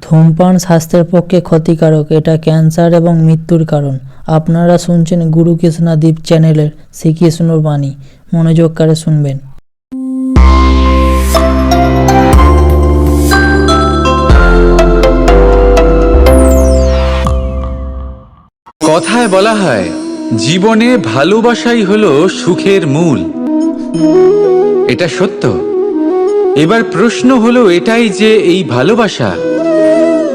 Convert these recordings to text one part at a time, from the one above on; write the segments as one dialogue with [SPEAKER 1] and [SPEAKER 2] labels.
[SPEAKER 1] ধূমপান স্বাস্থ্যের পক্ষে ক্ষতিকারক। এটা ক্যান্সার এবং মৃত্যুর কারণ। আপনারা শুনছেন গুরু কৃষ্ণা দ্বীপ চ্যানেলের শ্রীকৃষ্ণর বাণী। মনোযোগ করে শুনবেন।
[SPEAKER 2] কথায় বলা হয়, জীবনে ভালোবাসাই হলো সুখের মূল। এটা সত্য। এবার প্রশ্ন হলো এটাই যে এই ভালোবাসা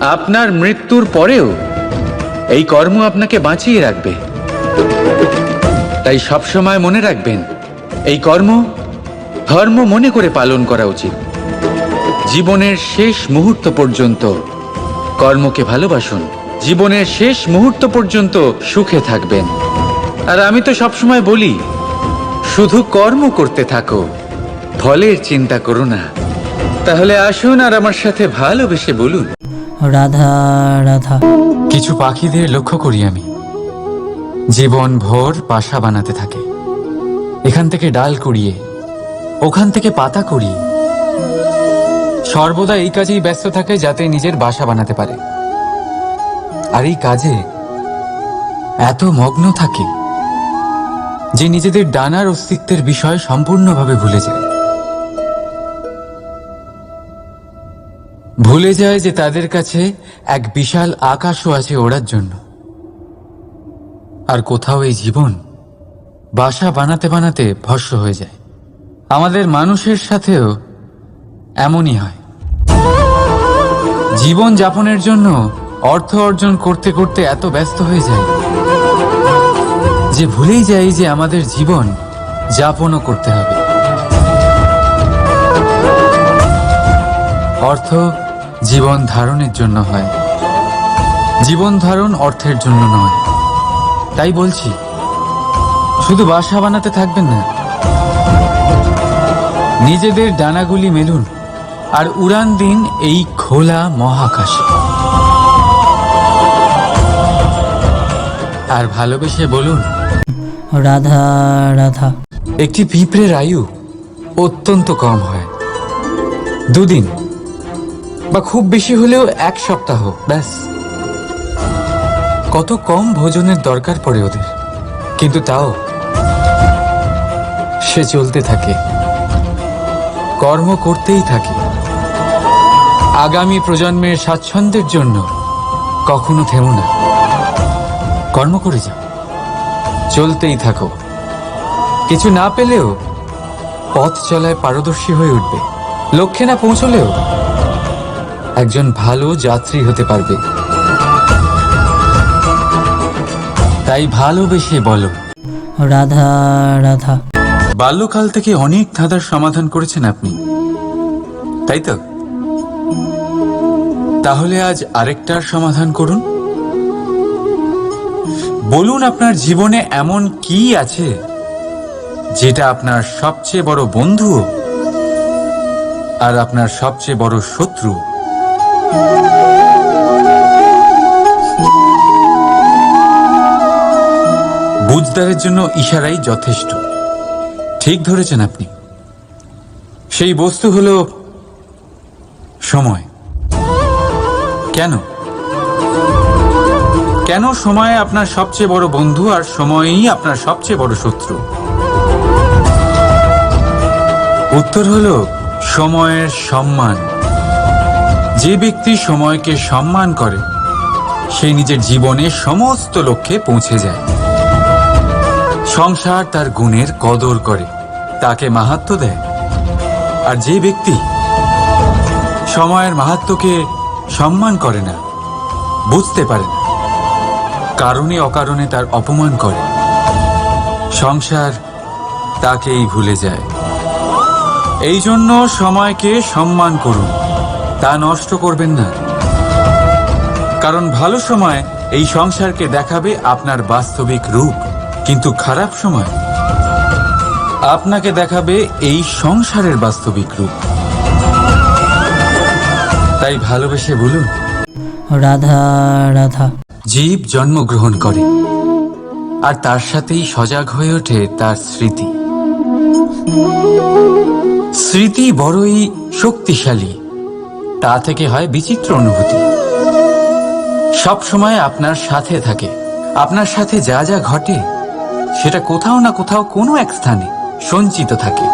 [SPEAKER 2] আপনার মৃত্যুর পরেও এই কর্ম আপনাকে বাঁচিয়ে রাখবে। তাই সবসময় মনে রাখবেন, এই কর্ম ধর্ম মনে করে পালন করা উচিত। জীবনের শেষ মুহূর্ত পর্যন্ত কর্মকে ভালোবাসুন। জীবনের শেষ মুহূর্ত পর্যন্ত সুখে থাকবেন। আর আমি তো সবসময় বলি, শুধু কর্ম করতে থাকো, ফলের চিন্তা করো না। তাহলে আসুন আর আমার সাথে ভালোবেসে বলুন।
[SPEAKER 1] রাধা রাধা।
[SPEAKER 2] কিছু পাখিদের লক্ষ্য করি আমি। জীবন ভোর বাসা বানাতে থাকে। এখান থেকে ডাল কুড়িয়ে, ওখান থেকে পাতা কুড়িয়ে। সর্বদা এই কাজেই ব্যস্ত থাকে যাতে নিজের বাসা বানাতে পারে। আর এই কাজে এত মগ্ন থাকে যে নিজেদের ডানার অস্তিত্বের বিষয় সম্পূর্ণভাবে ভুলে যায়। ভুলে যায় যে তাদের কাছে এক বিশাল আকাশও আছে ওড়ার জন্য। আর কোথাও এই জীবন বাসা বানাতে বানাতে ভস্য হয়ে যায়। আমাদের মানুষের সাথেও এমনই হয়। জীবন যাপনের জন্য অর্থ অর্জন করতে করতে এত ব্যস্ত হয়ে যায় যে ভুলেই যাই যে আমাদের জীবন যাপনও করতে হবে। অর্থ জীবন ধারণের জন্য হয়। জীবন ধারণ অর্থের জন্য নয়। তাই বলছি শুধু বাসা বানাতে থাকবেন না। নিজেদের ডানাগুলি মেলুন আর উড়ান দিন এই খোলা মহাকাশে। আর ভালোবেসে বলুন
[SPEAKER 1] রাধা রাধা।
[SPEAKER 2] একটি পিঁপড়ের আয়ু অত্যন্ত কম হয়। দুদিন বা খুব বেশি হলেও এক সপ্তাহ, ব্যাস। কত কম ভোজনের দরকার পড়ে ওদের। কিন্তু তাও, সে চলতে থাকে। কর্ম করতেই থাকে। আগামী প্রজন্মের স্বাচ্ছন্দ্যের জন্য কখনো থেমো না। কর্ম করে যাও। চলতেই থাকো। কিছু না পেলেও পথ চলায় পারদর্শী হয়ে উঠবে। লক্ষ্যে না পৌঁছলেও একজন ভালো যাত্রী হতে পারবে। তাই ভালোবেসে বলো।
[SPEAKER 1] রাধা রাধা।
[SPEAKER 2] বাল্যকাল থেকে অনেক ধাঁধার সমাধান করেছেন আপনি। তাই তো? তাহলে আজ আরেকটার সমাধান করুন। বলুন আপনার জীবনে এমন কি আছে যেটা আপনার সবচেয়ে বড় বন্ধু আর আপনার সবচেয়ে বড় শত্রু? বুঝদারের জন্য ইশারাই যথেষ্ট। ঠিক ধরেছেন আপনি। সেই বস্তু হল সময়। কেন? কেন সময় আপনার সবচেয়ে বড় বন্ধু আর সময়ই আপনার সবচেয়ে বড় শত্রু? উত্তর হল সময়ের সম্মান। যে ব্যক্তি সময়কে সম্মান করে, সে নিজের জীবনে সমস্ত লক্ষ্যে পৌঁছে যায়। সংসার তার গুণের কদর করে, তাকে মাহাত্ম দেয়। আর যে ব্যক্তি সময়ের মাহাত্মকে সম্মান করে না, বুঝতে পারে না, কারণে অকারণে তার অপমান করে, সংসার তাকেই ভুলে যায়। এই জন্য সময়কে সম্মান করুন। তা নষ্ট করবেন না। কারণ ভালো সময় এই সংসারকে দেখাবে আপনার বাস্তবিক রূপ। কিন্তু খারাপ সময় আপনাকে দেখাবে এই সংসারের বাস্তবিক রূপ। তাই ভালোবেসে বলুন।
[SPEAKER 1] রাধা রাধা।
[SPEAKER 2] জীব জন্মগ্রহণ করে। আর তার সাথেই সজাগ হয়ে ওঠে তার স্মৃতি। স্মৃতি বড়ই শক্তিশালী। তা থেকে হয় বিচিত্র অনুভূতি। সব সময় আপনার সাথে থাকে। আপনার সাথে যা যা ঘটে, সেটা কোথাও না কোথাও কোনো এক স্থানে সঞ্চিত থাকে।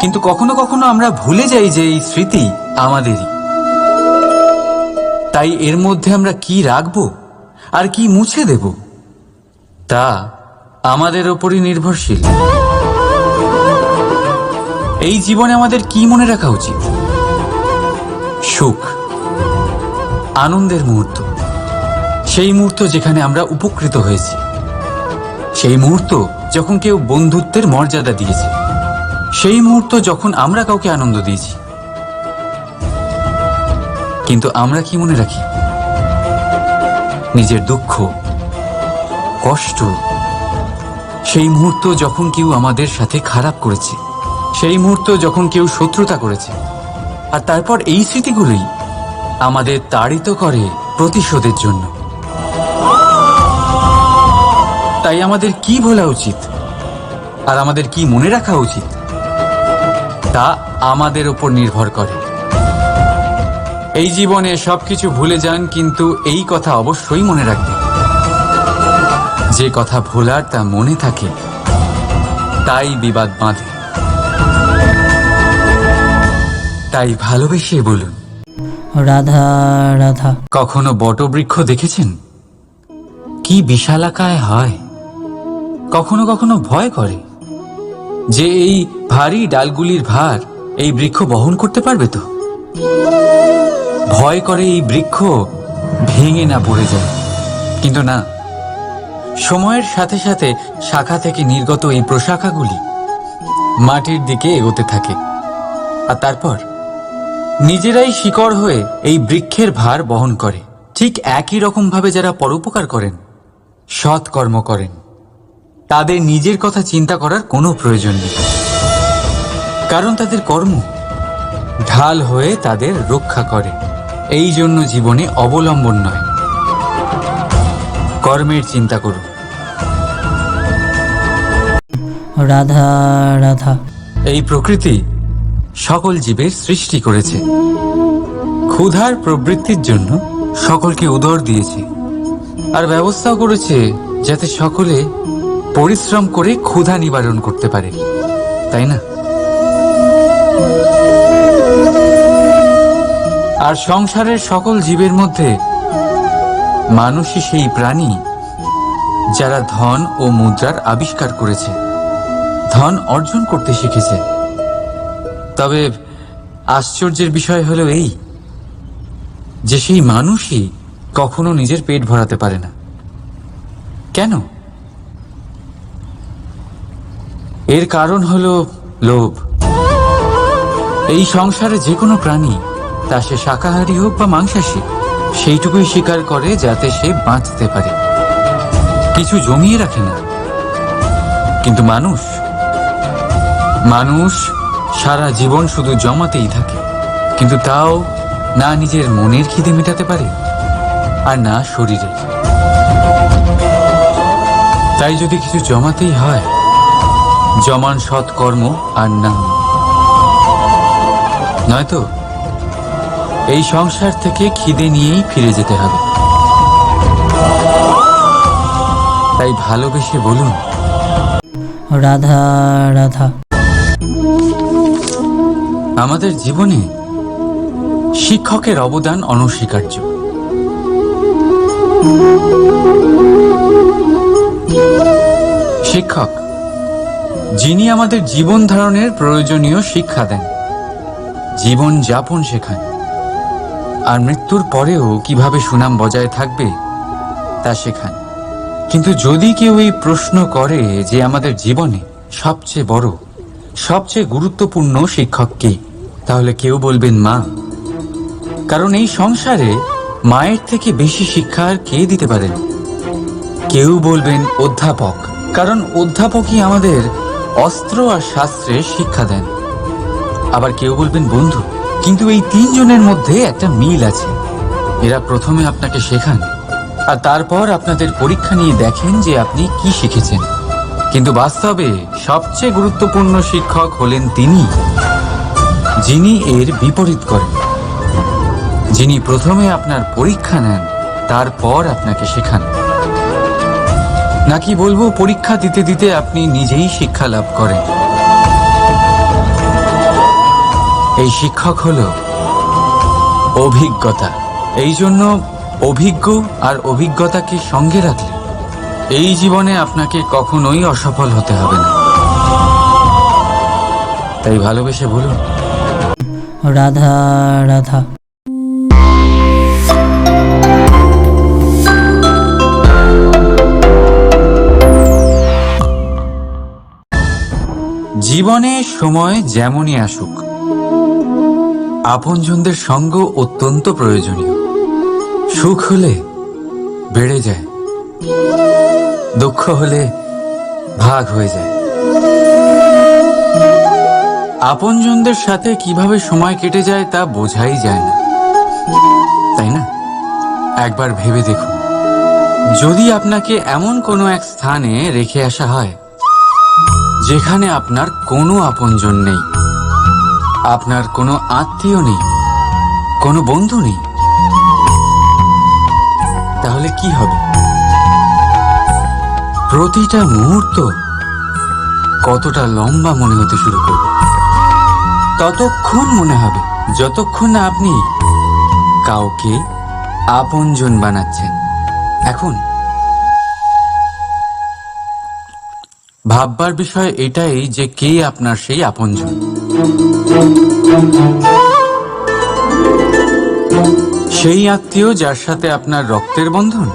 [SPEAKER 2] কিন্তু কখনো কখনো আমরা ভুলে যাই যে এই স্মৃতি আমাদেরই। তাই এর মধ্যে আমরা কি রাখব, আর কি মুছে দেব, তা আমাদের ওপরই নির্ভরশীল। এই জীবনে আমাদের কি মনে রাখা উচিত? সুখ, আনন্দের মুহূর্ত। সেই মুহূর্ত যেখানে আমরা উপকৃত হয়েছি। সেই মুহূর্ত যখন কেউ বন্ধুত্বের মর্যাদা দিয়েছে। সেই মুহূর্ত যখন আমরা কাউকে আনন্দ দিয়েছি। কিন্তু আমরা কি মনে রাখি? নিজের দুঃখ, কষ্ট, সেই মুহূর্ত যখন কেউ আমাদের সাথে খারাপ করেছে, সেই মুহূর্ত যখন কেউ শত্রুতা করেছে আর তারপর এই স্মৃতিগুলোই আমাদের তাড়িত করে প্রতিশোধের জন্য। তাই আমাদের কি ভোলা উচিত? আর আমাদের কি মনে রাখা উচিত? তা আমাদের ওপর নির্ভর করে। এই জীবনে সবকিছু ভুলে যান, কিন্তু এই কথা অবশ্যই মনে রাখবেন। যে কথা ভোলার তা মনে থাকে, তাই বিবাদ বাঁধে। তাই ভালোবেসে বলুন।
[SPEAKER 1] রাধা রাধা।
[SPEAKER 2] কখনো বটবৃক্ষ দেখেছেন? কি বিশালাকায় হয়। কখনো কখনো ভয় করে যে এই ভারী ডালগুলির ভার এই বৃক্ষ বহন করতে পারবে তো? ভয় করে এই বৃক্ষ ভেঙে না পড়ে যায়। কিন্তু না সময়ের সাথে সাথে শাখা থেকে নির্গত এই প্রশাখাগুলি মাটির দিকে এগোতে থাকে। আর তারপর? নিজেরাই শিকড় হয়ে এই বৃক্ষের ভার বহন করে। ঠিক একই রকমভাবে যারা পরোপকার করেন সৎ কর্ম করেন তাদের নিজের কথা চিন্তা করার কোনো প্রয়োজন নেই। কারণ তাদের কর্ম ঢাল হয়ে তাদের রক্ষা করে। এই জন্য জীবনে অবলম্বন নয়। কর্মের চিন্তা করুন।
[SPEAKER 1] রাধা রাধা।
[SPEAKER 2] এই প্রকৃতি সকল জীবের সৃষ্টি করেছে। ক্ষুধার প্রবৃত্তির জন্য সকলকে উদর দিয়েছে আর ব্যবস্থাও করেছে যাতে সকলে পরিশ্রম করে ক্ষুধা নিবারণ করতে পারে। তাই না? আর সংসারের সকল জীবের মধ্যে মানুষই সেই প্রাণী যারা ধন ও মুদ্রার আবিষ্কার করেছে, ধন অর্জন করতে শিখেছে। তবে আশ্চর্যের বিষয় হলো এই, যে সেই মানুষই কখনো নিজের পেট ভরাতে পারে না। কেন? এর কারণ হলো লোভ। এই সংসারে যে কোনো প্রাণী, তা সে শাকাহারী হোক বা মাংসাশী, সেইটুকুই স্বীকার করে যাতে সে বাঁচতে পারে। কিছু জমিয়ে রাখে না। কিন্তু মানুষ মানুষ সারা জীবন শুধু জমাতেই থাকে। কিন্তু তাও না নিজের মনের খিদে মেটাতে পারে, আর না শরীরে। তাই যদি কিছু জমাতেই হয়, জমান সৎকর্ম আর নাম নয়তো এই সংসার থেকে খিদে নিয়েই ফিরে যেতে হবে। তাই ভালোবেসে বলুন।
[SPEAKER 1] রাধা রাধা।
[SPEAKER 2] আমাদের জীবনে শিক্ষকের অবদান অনস্বীকার্য। শিক্ষক, যিনি আমাদের জীবন ধারণের প্রয়োজনীয় শিক্ষা দেন, জীবন যাপন শেখান, আর মৃত্যুর পরেও কীভাবে সুনাম বজায় থাকবে তা শেখান। কিন্তু যদি কেউ এই প্রশ্ন করে যে আমাদের জীবনে সবচেয়ে বড়, সবচেয়ে গুরুত্বপূর্ণ শিক্ষক কী তাহলে কেউ বলবেন মা? কারণ এই সংসারে মায়ের থেকে বেশি শিক্ষা আর কে দিতে পারেন কেউ বলবেন অধ্যাপক, কারণ অধ্যাপকই আমাদের অস্ত্র আর শাস্ত্রে শিক্ষা দেন। আবার কেউ বলবেন বন্ধু, কিন্তু এই তিনজনের মধ্যে একটা মিল আছে। এরা প্রথমে আপনাকে শেখান, আর তারপর আপনাদের পরীক্ষা নিয়ে দেখেন যে আপনি কি শিখেছেন। কিন্তু বাস্তবে সবচেয়ে গুরুত্বপূর্ণ শিক্ষক হলেন তিনি। যিনি এর বিপরীত করেন। যিনি প্রথমে আপনার পরীক্ষা নেন, তারপর আপনাকে শেখান। নাকি বলব, পরীক্ষা দিতে দিতে আপনি নিজেই শিক্ষা লাভ করেন। এই শিক্ষক হলো অভিজ্ঞতা। এই জন্য অভিজ্ঞ আর অভিজ্ঞতাকে সঙ্গে রাখলে এই জীবনে আপনাকে কখনোই অসফল হতে হবে না। তাই ভালোবেসে বলুন।
[SPEAKER 1] রাধা রাধা।
[SPEAKER 2] জীবনে সময় যেমনই আসুক, আপনজনদের সঙ্গ অত্যন্ত প্রয়োজনীয়। সুখ হলে বেড়ে যায়, দুঃখ হলে ভাগ হয়ে যায়। আপনজনদের সাথে কীভাবে সময় কেটে যায় তা বোঝাই যায় না। তাই না? একবার ভেবে দেখুন। যদি আপনাকে এমন কোনো এক স্থানে রেখে আসা হয়, যেখানে আপনার কোনো আপনজন নেই, আপনার কোনো আত্মীয় নেই, কোনো বন্ধু নেই, তাহলে কি হবে? প্রতিটা মুহূর্ত কতটা লম্বা মনে হতে শুরু করবে? ততক্ষণ মনে হবে, যতক্ষণ না আপনি কাউকে আপনজন বানাচ্ছেন। এখন ভাববার বিষয় এটাই যে কে আপনার সেই আপনজন। সেই আত্মীয় যার সাথে আপনার রক্তের বন্ধন?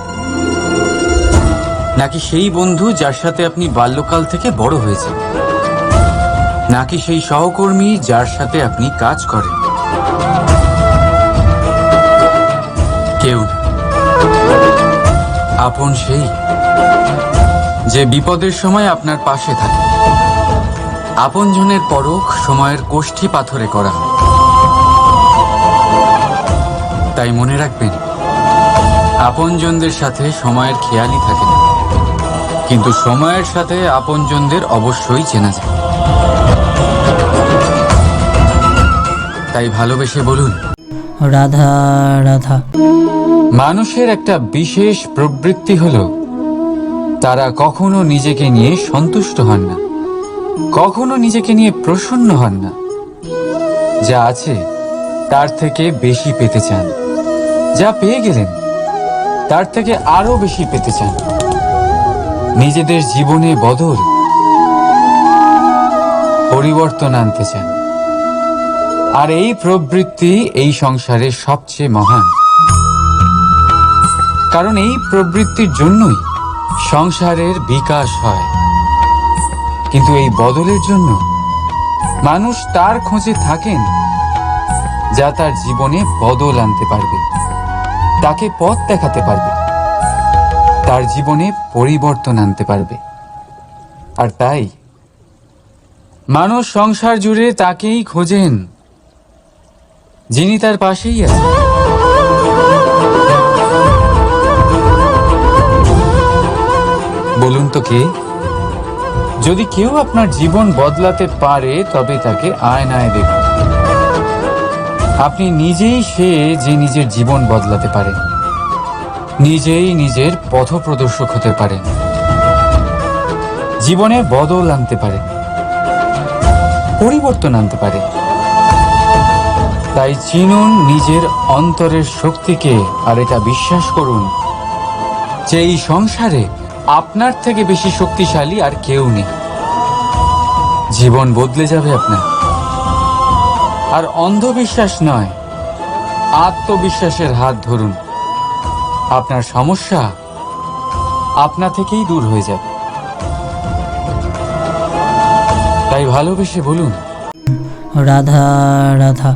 [SPEAKER 2] নাকি সেই বন্ধু যার সাথে আপনি বাল্যকাল থেকে বড় হয়েছেন? নাকি সেই সহকর্মী যার সাথে আপনি কাজ করেন? কেউ আপন সেই, যে বিপদের সময় আপনার পাশে থাকে। আপনজনের পরখ সময়ের কোষ্ঠী পাথরে করা। তাই মনে রাখবেন, আপনজনদের সাথে সময়ের খেয়ালই থাকে না। কিন্তু সময়ের সাথে আপনজনদের অবশ্যই চেনা যায়। তাই ভালোবেসে বলুন।
[SPEAKER 1] রাধা রাধা।
[SPEAKER 2] মানুষের একটা বিশেষ প্রবৃত্তি হলো তারা কখনো নিজেকে নিয়ে সন্তুষ্ট হন না কখনো নিজেকে নিয়ে প্রসন্ন হন না। যা আছে তার থেকে বেশি পেতে চান। যা পেয়ে গেলেন তার থেকে আরও বেশি পেতে চান। নিজেদের জীবনে বদল পরিবর্তন আনতে চান। আর এই প্রবৃত্তি এই সংসারে সবচেয়ে মহান। কারণ এই প্রবৃত্তির জন্যই সংসারের বিকাশ হয়। কিন্তু এই বদলের জন্য মানুষ তার খোঁজে থাকেন যা তার জীবনে বদল আনতে পারবে, তাকে পথ দেখাতে পারবে, তার জীবনে পরিবর্তন আনতে পারবে। আর তাই মানুষ সংসার জুড়ে তাকেই খোঁজেন। যিনি তার পাশেই আছেন। বলুন তো কে? যদি কেউ আপনার জীবন বদলাতে পারে, তবে তাকে আয়নায় দেখুন। আপনি নিজেই সে যে নিজের জীবন বদলাতে পারে নিজেই নিজের পথপ্রদর্শক হতে পারেন। জীবনে বদল আনতে পারে পরিবর্তন আনতে পারে তাই চিনুন নিজের অন্তরের শক্তিকে আর এটা বিশ্বাস করুন যে এই সংসারে আপনার থেকে বেশি শক্তিশালী আর কেউ নেই। জীবন বদলে যাবে আপনার। আর অন্ধবিশ্বাস নয়, আত্মবিশ্বাসের হাত ধরুন। আপনার সমস্যা আপনা থেকেই দূর হয়ে যাবে। তাই ভালোবেসে বলুন।
[SPEAKER 1] রাধা রাধা।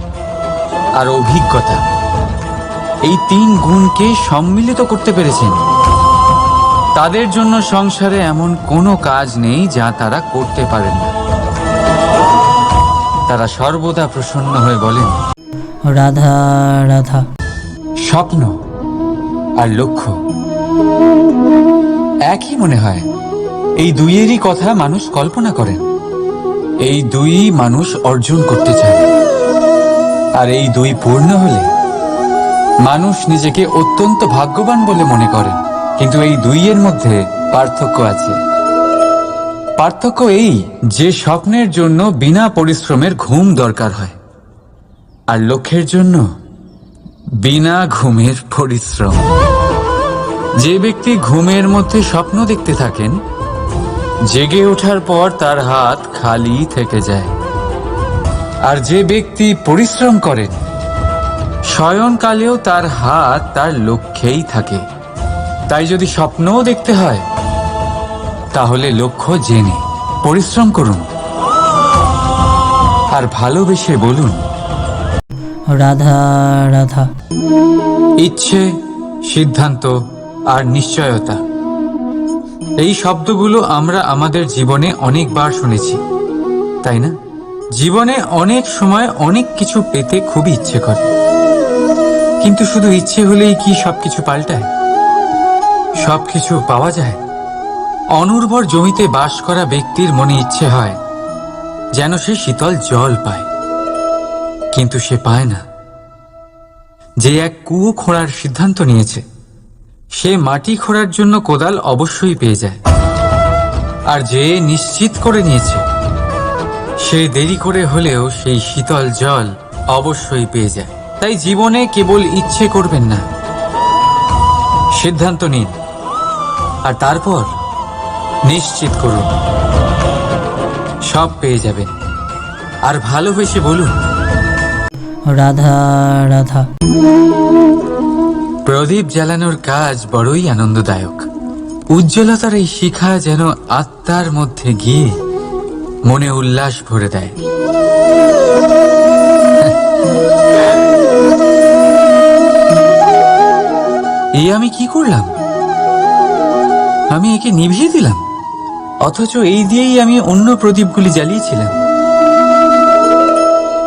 [SPEAKER 2] আর অভিজ্ঞতা। এই তিন গুণকে সম্মিলিত করতে পেরেছেন। তাদের জন্য সংসারে এমন কোনো কাজ নেই যা তারা করতে পারেন না। তারা সর্বদা প্রসন্ন হয়ে বলেন
[SPEAKER 1] রাধা রাধা।
[SPEAKER 2] স্বপ্ন আর লক্ষ্য। একই মনে হয় এই দুইয়েরই কথা মানুষ কল্পনা করেন। এই দুই মানুষ অর্জন করতে চায়। আর এই দুই পূর্ণ হলে মানুষ নিজেকে অত্যন্ত ভাগ্যবান বলে মনে করেন কিন্তু এই দুইয়ের মধ্যে পার্থক্য আছে। পার্থক্য এই যে স্বপ্নের জন্য বিনা পরিশ্রমের ঘুম দরকার হয়, আর লক্ষ্যের জন্য বিনা ঘুমের পরিশ্রম। যে ব্যক্তি ঘুমের মধ্যে স্বপ্ন দেখতে থাকেন, জেগে ওঠার পর তার হাত খালি থেকে যায়। আর যে ব্যক্তি পরিশ্রম করেন শয়নকালেও তার হাত তার লক্ষ্যেই থাকে। তাই যদি স্বপ্নও দেখতে হয় তাহলে লক্ষ্য জেনে পরিশ্রম করুন। আর ভালোবেসে বলুন
[SPEAKER 1] রাধা রাধা।
[SPEAKER 2] ইচ্ছে সিদ্ধান্ত আর নিশ্চয়তা। এই শব্দগুলো আমরা আমাদের জীবনে অনেকবার শুনেছি তাই না? জীবনে অনেক সময় অনেক কিছু পেতে খুবই ইচ্ছে করে। কিন্তু শুধু ইচ্ছে হলেই কি সবকিছু পাল্টায়? সবকিছু পাওয়া যায়? অনুর্বর জমিতে বাস করা ব্যক্তির মনে ইচ্ছে হয় যেন সে শীতল জল পায়। কিন্তু সে পায় না। যে এক কুয়ো খোঁড়ার সিদ্ধান্ত নিয়েছে, সে মাটি খোঁড়ার জন্য কোদাল অবশ্যই পেয়ে যায়। আর যে নিশ্চিত করে নিয়েছে সে দেরি করে হলেও সেই শীতল জল অবশ্যই পেয়ে যায়। তাই জীবনে কেবল ইচ্ছে করবেন না। সিদ্ধান্ত নিন। আর তারপর নিশ্চিত করুন। সব পেয়ে যাবেন। আর ভালোবেসে বলুন।
[SPEAKER 1] রাধা রাধা।
[SPEAKER 2] প্রদীপ জ্বালানোর কাজ বড়ই আনন্দদায়ক। উজ্জ্বলতার এই শিখা যেন আত্মার মধ্যে গিয়ে মনে উল্লাস ভরে দেয়। এই আমি কি করলাম? আমি একে নিভিয়ে দিলাম। অথচ এই দিয়েই আমি অন্য প্রদীপগুলি জ্বালিয়েছিলাম।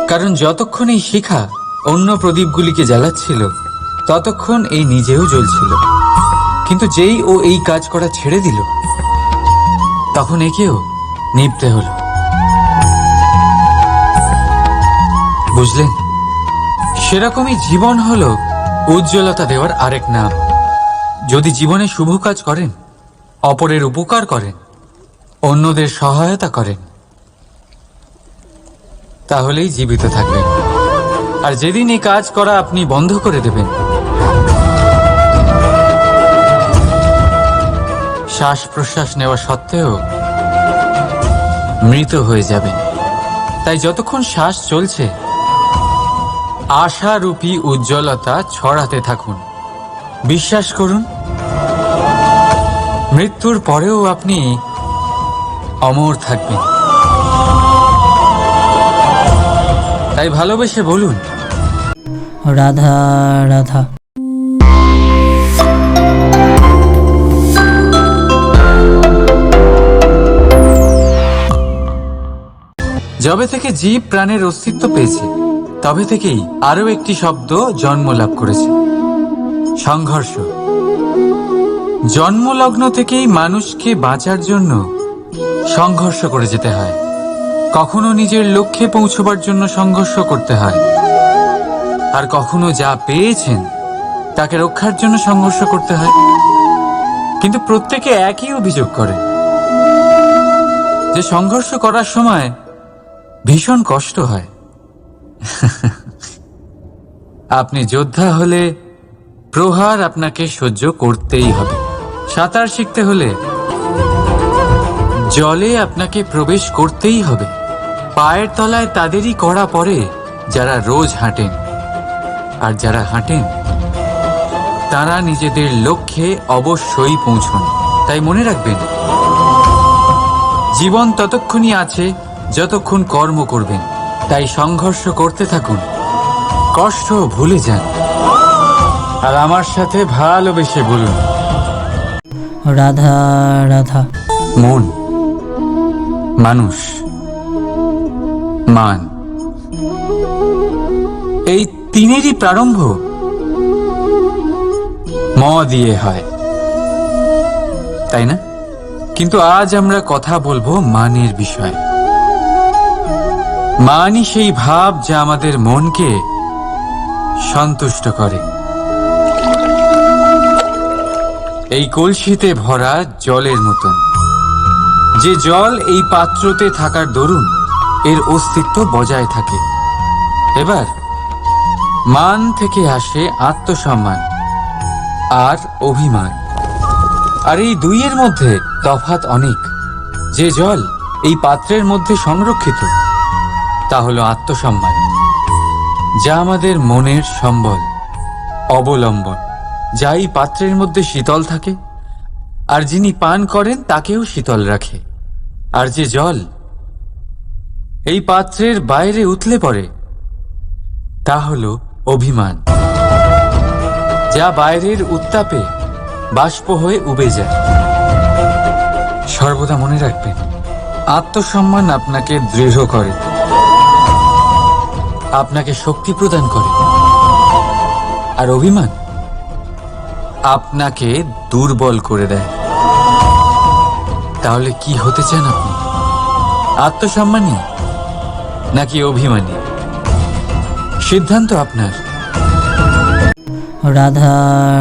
[SPEAKER 2] কারণ যতক্ষণ এই শিখা অন্য প্রদীপগুলিকে জ্বালাচ্ছিল, ততক্ষণ এই নিজেও জ্বলছিল। কিন্তু যেই ও এই কাজ করা ছেড়ে দিল, তখন একেও নিভতে হলো। বুঝলেন? সেরকমই জীবন হলো উজ্জ্বলতা দেওয়ার আরেক নাম। যদি জীবনে শুভ কাজ করেন, অপরের উপকার করেন, অন্যদের সহায়তা করেন, তাহলেই জীবিত থাকবেন। আর যেদিন এই কাজ করা আপনি বন্ধ করে দেবেন শ্বাস প্রশ্বাস নেওয়া সত্ত্বেও মৃত হয়ে যাবেন। তাই যতক্ষণ শ্বাস চলছে আশারূপী উজ্জ্বলতা ছড়াতে থাকুন। বিশ্বাস করুন মৃত্যুর পরেও আপনি অমর থাকবেন। তাই ভালোবেসে বলুন।
[SPEAKER 1] রাধা রাধা।
[SPEAKER 2] যবে থেকে জীব প্রাণের অস্তিত্ব পেয়েছে তবে থেকেই আরও একটি শব্দ জন্ম লাভ করেছে। সংঘর্ষ। জন্মলগ্ন থেকেই মানুষকে বাঁচার জন্য সংঘর্ষ করে যেতে হয়। কখনো নিজের লক্ষ্যে পৌঁছবার জন্য সংঘর্ষ করতে হয়। আর কখনো যা পেয়েছেন, তাকে রক্ষার জন্য সংঘর্ষ করতে হয়। কিন্তু প্রত্যেকে একই অভিযোগ করে। যে সংঘর্ষ করার সময় ভীষণ কষ্ট হয়। আপনি যোদ্ধা হলে প্রহার আপনাকে সহ্য করতেই হবে। সাঁতার শিখতে হলে জলে আপনাকে প্রবেশ করতেই হবে। পায়ের তলায় তাদেরই করা পড়ে যারা রোজ হাঁটেন। আর যারা হাঁটেন, তারা নিজেদের লক্ষ্যে অবশ্যই পৌঁছন। তাই মনে রাখবেন, জীবন ততক্ষণই আছে, যতক্ষণ কর্ম করবেন। তাই সংঘর্ষ করতে থাকুন। কষ্ট ভুলে যান। আর আমার সাথে ভালোবেসে বলুন।
[SPEAKER 1] রাধা রাধা।
[SPEAKER 2] মন। মানুষ। মান। এই তিনেরই প্রারম্ভ। ম দিয়ে হয়। তাই না? কিন্তু আজ আমরা কথা বলব মানের বিষয়ে। মানই সেই ভাব যা আমাদের মনকে সন্তুষ্ট করে। এই কলসিতে ভরা জলের মতন। যে জল এই পাত্রতে থাকার দরুন, এর অস্তিত্ব বজায় থাকে। এবার, মান থেকে আসে আত্মসম্মান আর অভিমান। আর এই দুইয়ের মধ্যে তফাত অনেক। যে জল এই পাত্রের মধ্যে সংরক্ষিত তা হলো আত্মসম্মান, যা আমাদের মনের সম্বল, অবলম্বন। যা এই পাত্রের মধ্যে শীতল থাকে, আর যিনি পান করেন তাকেও শীতল রাখে। আর যে জল এই পাত্রের বাইরে উতলে পড়ে, তা হল অভিমান, যা বাইরের উত্তাপে বাষ্প হয়ে উবে যায়। সর্বদা মনে রাখবেন, আত্মসম্মান আপনাকে দৃঢ় করে। আপনাকে শক্তি প্রদান করে। আর অভিমান আপনাকে দুর্বল করে দেয়। তাহলে কি হতে চান আপনি? আত্মসম্মানী নাকি অভিমানী? সিদ্ধান্ত আপনার।
[SPEAKER 1] রাধা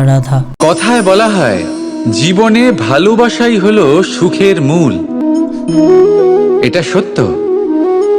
[SPEAKER 1] রাধা।
[SPEAKER 2] কথায় বলা হয় জীবনে ভালোবাসাই হলো সুখের মূল। এটা সত্য।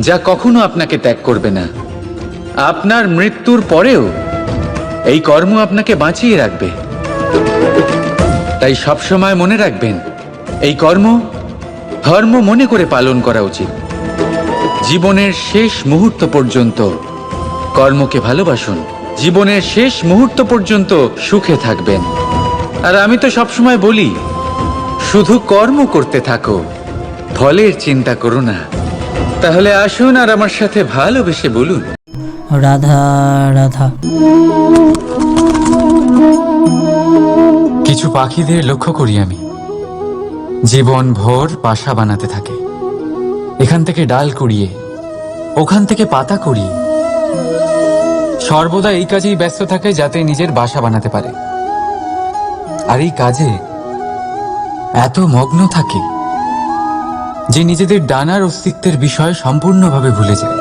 [SPEAKER 2] যা কখনো আপনাকে ত্যাগ করবে না। আপনার মৃত্যুর পরেও এই কর্ম আপনাকে বাঁচিয়ে রাখবে। তাই সবসময় মনে রাখবেন, এই কর্ম ধর্ম মনে করে পালন করা উচিত। জীবনের শেষ মুহূর্ত পর্যন্ত কর্মকে ভালোবাসুন। জীবনের শেষ মুহূর্ত পর্যন্ত সুখে থাকবেন। আর আমি তো সবসময় বলি, শুধু কর্ম করতে থাকো, ফলের চিন্তা করো না। তাহলে আসুন আর আমার সাথে ভালোবেসে বলুন।
[SPEAKER 1] রাধা রাধা।
[SPEAKER 2] কিছু পাখিদের লক্ষ্য করি আমি। জীবন ভোর বাসা বানাতে থাকে। এখান থেকে ডাল কুড়িয়ে ওখান থেকে পাতা কুড়িয়ে। সর্বদা এই কাজেই ব্যস্ত থাকে যাতে নিজের বাসা বানাতে পারে। আর এই কাজে এত মগ্ন থাকে। যে নিজেদের ডানার অস্তিত্বের বিষয় সম্পূর্ণভাবে ভুলে যায়।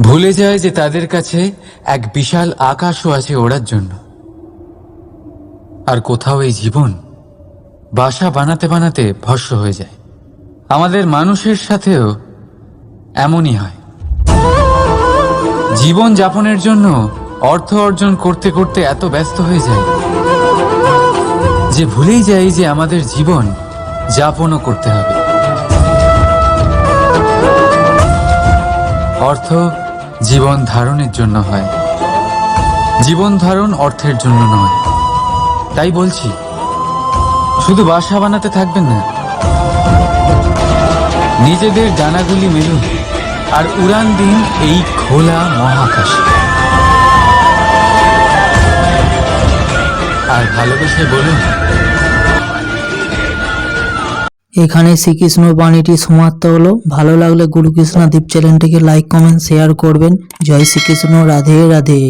[SPEAKER 2] ভুলে যায় যে তাদের কাছে এক বিশাল আকাশও আছে ওড়ার জন্য। আর কোথাও এই জীবন বাসা বানাতে বানাতে ভস্য হয়ে যায়। আমাদের মানুষের সাথেও এমনই হয়। জীবন যাপনের জন্য অর্থ অর্জন করতে করতে এত ব্যস্ত হয়ে যায়। যে ভুলেই যাই যে আমাদের জীবন যাপনও করতে হবে। অর্থ জীবন ধারণের জন্য হয়। জীবন ধারণ অর্থের জন্য নয়। তাই বলছি, শুধু বাসা বানাতে থাকবেন না। নিজেদের ডানাগুলি মেলুন আর উড়ান দিন এই খোলা মহাকাশে। আর ভালোবেসে বলুন
[SPEAKER 3] এখানে শ্রীকৃষ্ণ বাণীটি সমাপ্ত হলো। ভালো লাগলে গুরুকৃষ্ণা দ্বীপ চ্যানেলটিকে লাইক কমেন্ট শেয়ার করবেন। জয় শ্রীকৃষ্ণ, রাধে রাধে।